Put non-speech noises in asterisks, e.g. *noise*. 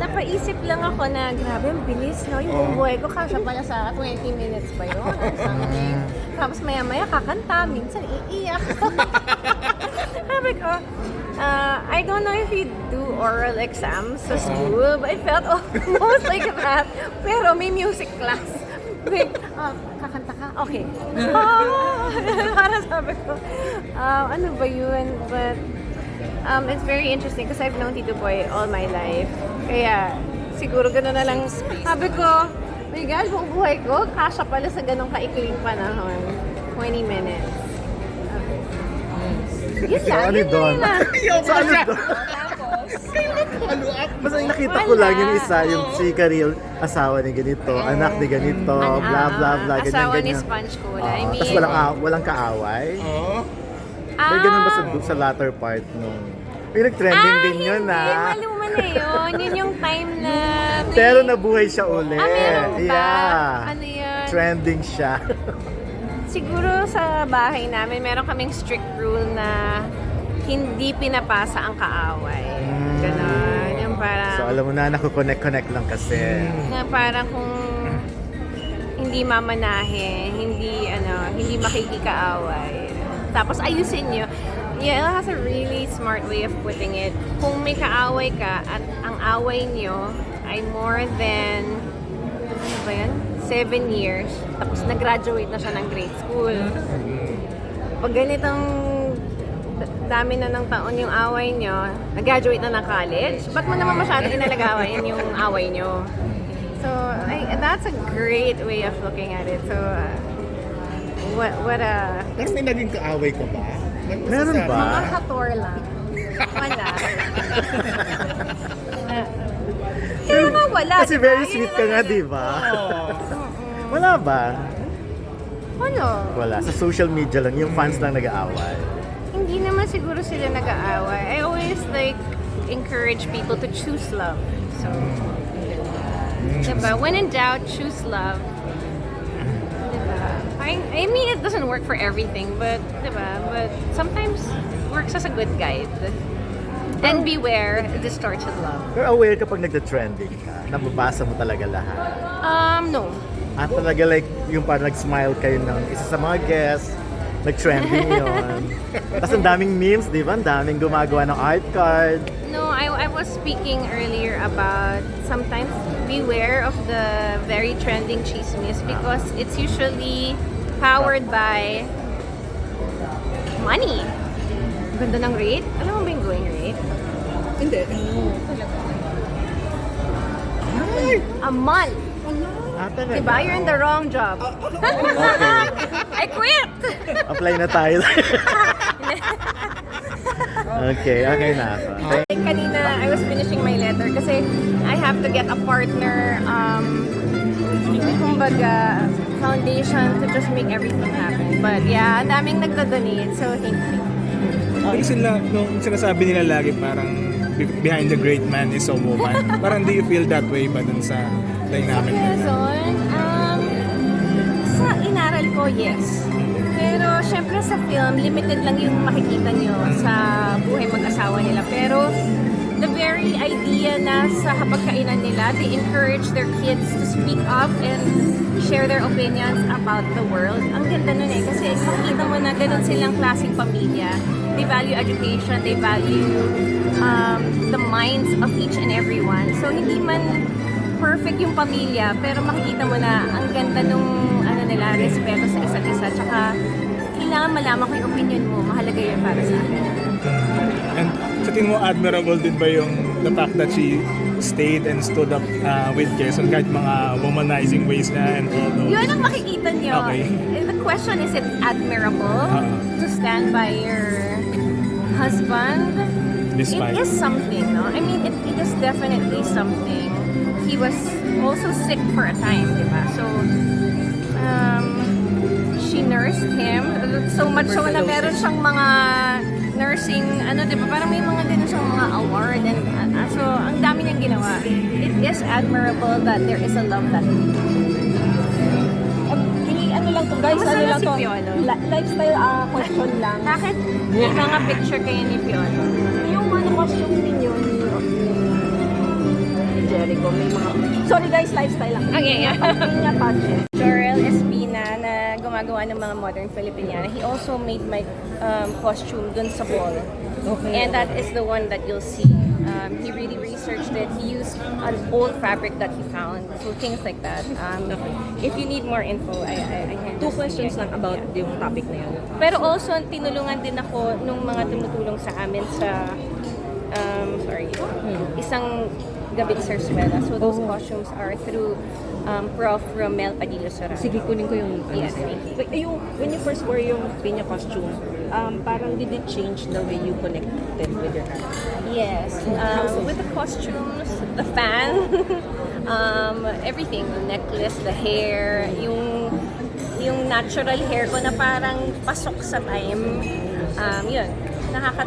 napaisip lang ako na grabe, ang bilis, no? Yung buong buhay ko, kasya pala sa 20 minutes ba yun or something. Tapos maya-maya kakanta, minsan iiyak. *laughs* Sabi ko, uh, I don't know if you do oral exams sa school, but it felt almost *laughs* like that. Pero may music class. Wait, ah, kakanta ka? Okay. *laughs* Parang sabi ko, ah, ano ba yun? But um, it's very interesting because I've known Tito Boy all my life. Kaya siguro gano'n na lang. Sabi ko, my God, buong buhay ko, kasya pala sa ganong kaikling panahon. 20 minutes. Okay. Yun lang, yun doon? lang. Sa ano doon? Basta yung nakita ko lang yung isa, yung si Karil, asawa ni ganito, anak ni ganito, An- bla bla bla, ah, ganyan Asawa ni ganyan. Sponge Cola. Ah, I mean, Tapos walang, ah, walang kaaway. Oo. May ganun ba sa, ah, sa latter part nung... May nag-trending ah, din yun, hindi, ah. maluma na yun. Yun yung time na... may- *laughs* Pero nabuhay siya ulit. Ah, meron ba? Yeah. Ano yun? Trending siya. Siguro sa bahay namin, meron kaming strict rule na hindi pinapasa ang kaaway. Mm. Ganon. Yung parang, so alam mo na, nakukonect-connect lang kasi. na parang kung hindi mamanahe, hindi ano, hindi makikikaaway. Tapos ayusin nyo. Yeah, it has a really smart way of putting it. Kung may kaaway ka at ang away nyo ay more than ano ba yan? Seven years. Tapos nag-graduate na siya ng grade school. Pag ganitong dami na ng taon yung away nyo, nag-graduate na ng college, ba't mo naman masyado inalagawan yung away nyo? So, I, that's a great way of looking at it. So, uh, what, what a... Tapos may naging kaaway ka ba? Meron ba? Mga kator lang. Wala. Kaya nga wala. Kasi diba? very sweet ka nga, di ba? Wala ba? Ano? Wala. Sa social media lang, yung fans lang nag-aaway. Hindi naman siguro sila nag-aaway. I always like encourage people to choose love. So, diba? When in doubt, choose love. I, I mean, it doesn't work for everything, but, diba? But sometimes works as a good guide. And beware distorted love. Pero aware kapag nagda-trending ka, nababasa mo talaga lahat. Um, no. At talaga like, yung parang nag-smile kayo ng isa sa mga guests, nag-trending *laughs* yun. Tapos ang daming memes, di ba? Ang daming gumagawa ng art card. No, I, I was speaking earlier about sometimes beware of the very trending chismis because it's usually powered by money. Ganda ng rate. Alam mo ba yung going rate? Hindi. A month. Ah, talaga? Diba? You're in the wrong job. *laughs* I quit! Apply na tayo. *laughs* okay, okay na ako. Kanina, I was finishing my letter kasi I have to get a partner, um, kumbaga, foundation to just make everything happen. But yeah, daming nagdodonate, so thank you. Yung sila, nung sinasabi nila lagi parang be- behind the great man is a woman. *laughs* parang do you feel that way ba dun sa dynamic na Quezon, um, sa inaral ko, yes. Pero syempre sa film, limited lang yung makikita nyo sa buhay mag-asawa nila. Pero very idea na sa hapagkainan nila, they encourage their kids to speak up and share their opinions about the world. Ang ganda nun eh, kasi makikita mo na ganun silang klaseng pamilya. They value education, they value um, the minds of each and everyone. So hindi man perfect yung pamilya, pero makikita mo na ang ganda nung ano nila, respeto sa isa't isa. Tsaka, kailangan malaman ko yung opinion mo. Mahalaga yun para sa akin. And sa tingin mo, admirable din ba yung the fact that she stayed and stood up uh, with Quezon kahit mga womanizing ways na and all those? Yun ang makikita nyo. Okay. And The question is it admirable Uh-uh. to stand by your husband? Despite. It is something, no? I mean, it, it is definitely something. He was also sick for a time, di ba? So, um, she nursed him. So much so na meron siyang mga nursing, ano, di ba? Parang may mga din siyang mga award. And, uh, so, ang dami niyang ginawa. It is admirable that there is a love that ano lang to guys, Kamusta ano lang si to. Piolo? Li- lifestyle ah, question lang. Bakit may mga picture kayo ni Piolo? Yung ano costume ninyo ni. Jericho, may mga... Sorry guys, lifestyle lang. Okay, yeah. Pinya pageant. Jorel Espina na gumagawa ng mga modern Filipiniana. He also made my um, costume dun sa ball. Okay. And that is the one that you'll see. Um, he really researched it. He used an old fabric that he found. So things like that. Um, If you need more info, I, I, I can Two questions lang about Yeah. yung topic na yun. Pero also, tinulungan din ako nung mga tumutulong sa amin sa, um, sorry, isang gabing sarsuela. So those Oh. costumes are through um, Prof. Romel Padilla Sora. Sige, kunin ko yung... ano, Yes, thank you. Wait, yung, when you first wore yung pinya costume, um, parang did it change the way you connected with your character? Yes, um, with the costumes, the fan, *laughs* um, everything, the necklace, the hair, yung yung natural hair ko na parang pasok sa time. Um, yun, nakaka